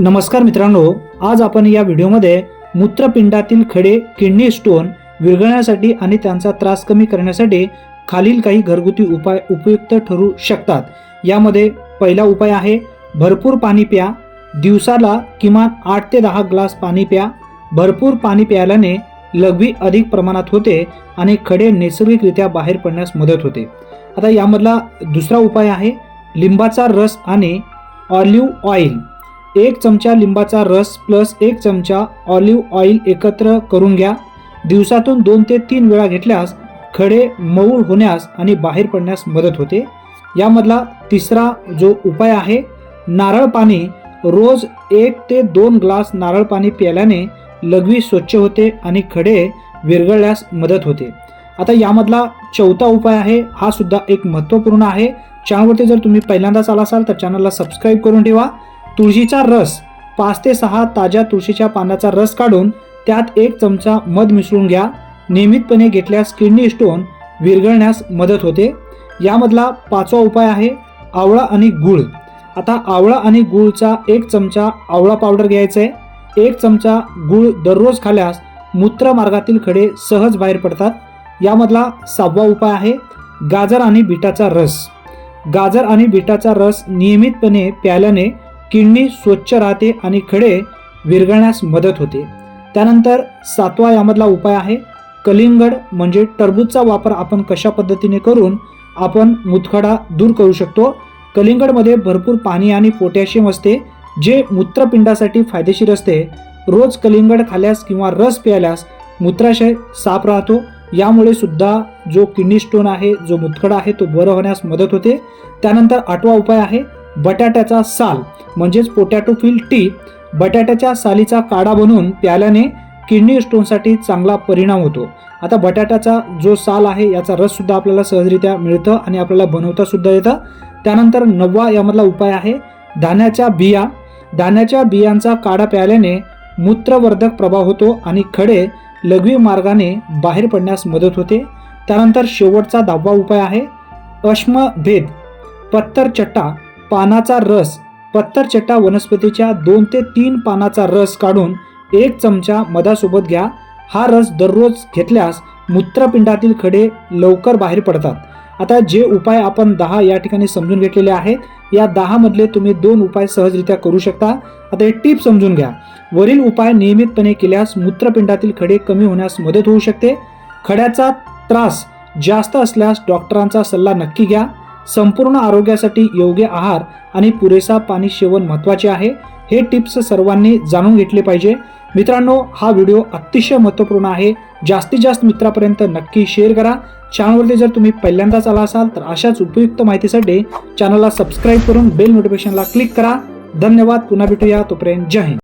नमस्कार मित्रांनो आज आपण या व्हिडिओमध्ये मूत्रपिंडातील खडे किडनी स्टोन विरघळण्यासाठी आणि त्यांचा त्रास कमी करण्यासाठी खालील काही घरगुती उपाय उपयुक्त ठरू शकतात. यामध्ये पहिला उपाय आहे भरपूर पाणी प्या. दिवसाला किमान आठ ते दहा ग्लास पाणी प्या. भरपूर पाणी प्यायल्याने लघवी अधिक प्रमाणात होते आणि खडे नैसर्गिकरित्या बाहेर पडण्यास मदत होते. आता यामधला दुसरा उपाय आहे लिंबाचा रस आणि ऑलिव्ह ऑइल. एक चमचा लिंबाचा रस प्लस एक चमचा ऑलिव्ह ऑइल एकत्र करून घ्या. दिवसातून दोन ते तीन वेळा घेतल्यास खडे मऊळ होण्यास आणि बाहेर पडण्यास मदत होते. यामधला तिसरा जो उपाय आहे नारळ पाणी. रोज एक ते दोन ग्लास नारळ पाणी प्यायल्याने लघवी स्वच्छ होते आणि खडे विरघळण्यास मदत होते. आता यामधला चौथा उपाय आहे हा सुद्धा एक महत्त्वपूर्ण आहे. चॅनलवरती जर तुम्ही पहिल्यांदाच आला असाल तर चॅनलला सबस्क्राईब करून ठेवा. तुळशीचा रस पाच ते सहा ताज्या तुळशीच्या पानाचा रस काढून त्यात एक चमचा मध मिसळून घ्या. नियमितपणे घेतल्यास किडनी स्टोन विरघळण्यास मदत होते. यामधला पाचवा उपाय आहे आवळा आणि गूळ. आता आवळा आणि गूळचा एक चमचा आवळा पावडर घ्यायचा आहे एक चमचा गूळ दररोज खाल्यास मूत्रमार्गातील खडे सहज बाहेर पडतात. यामधला सहावा उपाय आहे गाजर आणि बिटाचा रस. गाजर आणि बिटाचा रस नियमितपणे प्यायल्याने किडनी स्वच्छ राहते आणि खडे विरघळण्यास मदत होते. त्यानंतर सातवा यामधला उपाय आहे. कलिंगड म्हणजे टरबूजचा वापर आपण कशा पद्धतीने करून आपण मुतखडा दूर करू शकतो? कलिंगडमध्ये भरपूर पाणी आणि पोटॅशियम असते जे मूत्रपिंडासाठी फायदेशीर असते. रोज कलिंगड खाल्यास किंवा रस प्यायल्यास मूत्राशय साफ राहतो. यामुळे सुद्धा जो किडनी स्टोन आहे जो मुतखडा आहे तो बरं होण्यास मदत होते. त्यानंतर आठवा उपाय आहे. बटाट्याचा साल म्हणजेच पोटॅटो फिल टी बटाट्याच्या सालीचा काढा बनवून प्याल्याने किडनी स्टोनसाठी चांगला परिणाम होतो. आता बटाट्याचा जो साल आहे याचा रससुद्धा आपल्याला सहजरित्या मिळतं आणि आपल्याला बनवतासुद्धा येतं. त्यानंतर नववा यामधला उपाय आहे धान्याच्या बिया. धान्याच्या बियांचा काढा प्यायल्याने मूत्रवर्धक प्रभाव होतो आणि खडे लघवी मार्गाने बाहेर पडण्यास मदत होते. त्यानंतर शेवटचा दहावा उपाय आहे अश्मभेद पत्तर चट्टा पानाचा रस. पत्थरचट्टा वनस्पतीच्या दोन ते तीन पानाचा रस काढून एक चमचा मधासोबत घ्या. हा रस दररोज घेतल्यास मूत्रपिंडातील खडे लवकर बाहेर पडतात. आता जे उपाय आपण दहा या ठिकाणी समजून घेतलेले आहेत या दहामधले तुम्ही दोन उपाय सहजरित्या करू शकता. आता हे टीप समजून घ्या. वरील उपाय नियमितपणे केल्यास मूत्रपिंडातील खडे कमी होण्यास मदत होऊ शकते. खड्याचा त्रास जास्त असल्यास डॉक्टरांचा सल्ला नक्की घ्या. संपूर्ण आरोग्यासाठी योग्य आहार आणि पुरेसा पाणी सेवन महत्त्वाचे आहे. हे टिप्स सर्वांनी जाणून घेतले पाहिजे. मित्रांनो हा व्हिडिओ अतिशय महत्त्वपूर्ण आहे. जास्तीत जास्त मित्रापर्यंत नक्की शेअर करा. चॅनलवरती जर तुम्ही पहिल्यांदाच आला असाल तर अशाच उपयुक्त माहितीसाठी चॅनलला सबस्क्राईब करून बेल नोटिफिकेशनला क्लिक करा. धन्यवाद. पुन्हा भेटूया. तोपर्यंत जय हिंद.